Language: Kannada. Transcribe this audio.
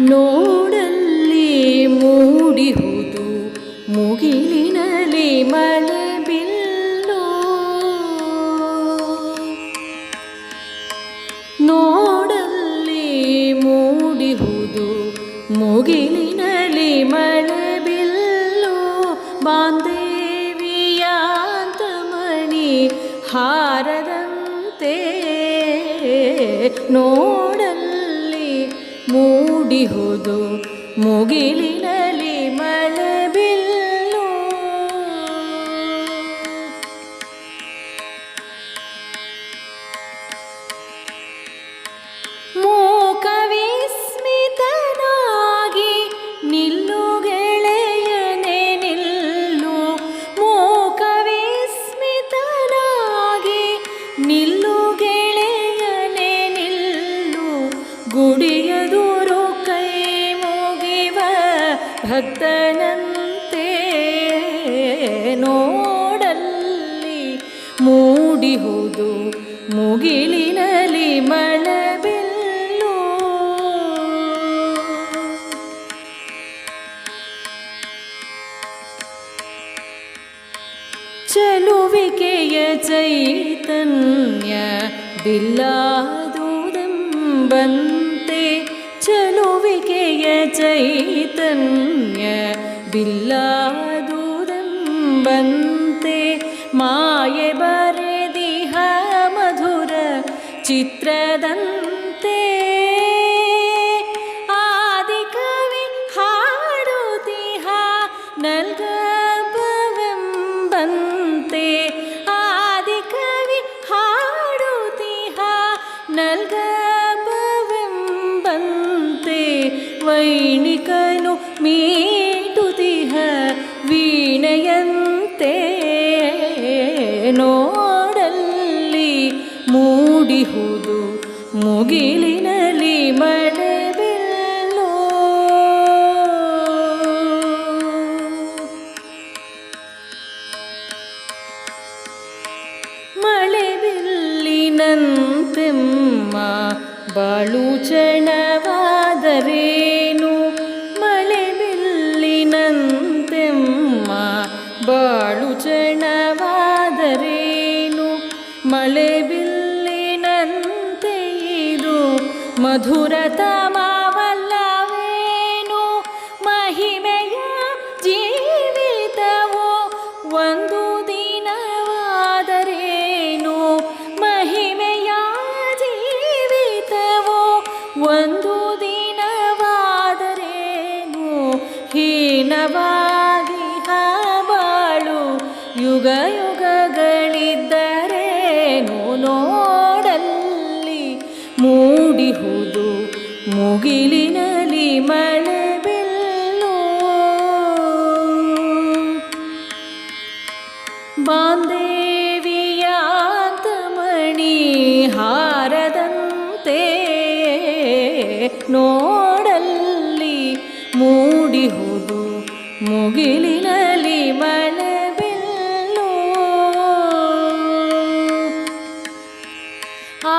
ನೋಡಲ್ಲಿ ಮೂಡಿಹುದು ಮುಗಿಲಿನಲ್ಲಿ ಮಳೆ ಬಿಲ್ಲು ನೋಡಲ್ಲಿ ಮೂಡಿಹುದು ಮುಗಿಲಿನಲ್ಲಿ ಮಳೆ ಬಿಲ್ಲು ಹಾರದಂತೆ ನೋಡಲ್ಲಿ ಮೂಡಿಹುದು ಮುಗಿಲಿನಲ್ಲಿ ಮಳೆ ಬಿಲ್ಲು ಭಕ್ತನಂತೆ ನೋಡಲ್ಲಿ ಮೂಡಿಹುದು ಮುಗಿಲಿನಲಿ ಮಳಬಿಲ್ಲು ಚಲುವಿಕೆಯ ಚೈತನ್ಯ ಬಿಲ್ಲಾದುದಂಬಂತೆ നിറയ ചൈതന്യ ബില്ലാദൂതം വന്ദേ മായ ബരദിഹ മധുര ചിത്രദന്ത ವೈಣಿಕನು ಮೀಟುತಿಹ ವೀಣೆಯಂತೆ ನೋಡಲ್ಲಿ ಮೂಡಿಹುದು ಮುಗಿಲಿನಲ್ಲಿ ಮಳೆಬಿಲ್ಲು ಮಳೆಬಿಲ್ಲಿನಂತೆಮ್ಮ ಬಾಳು ಮಳೆಬಿಲ್ಲಿನಂತೆ ಇದು ಮಧುರತಮವಲ್ಲವೇನು? ಮಹಿಮೆಯ ಜೀವಿತವು ಒಂದು ದಿನವಾದರೇನು? ಮಹಿಮೆಯ ಜೀವಿತವು ಒಂದು ದಿನವಾದರೇನು? ಹೀನವಾಗಿ ಹಬಾಳು ಯುಗ ಯುಗಗಳಿದ್ದರೇನು ಮುಗಿಲಿನಲಿ ಮಳೆ ಬಿಲ್ಲು ಬಾಂದೇವಿಯ ಮಣಿ ಹಾರದಂತೆ ನೋಡಲ್ಲಿ ಮೂಡಿಹುದು ಮುಗಿಲಿನಲಿ ಮಳೆ ಬೆಲ್ಲೋ ಆ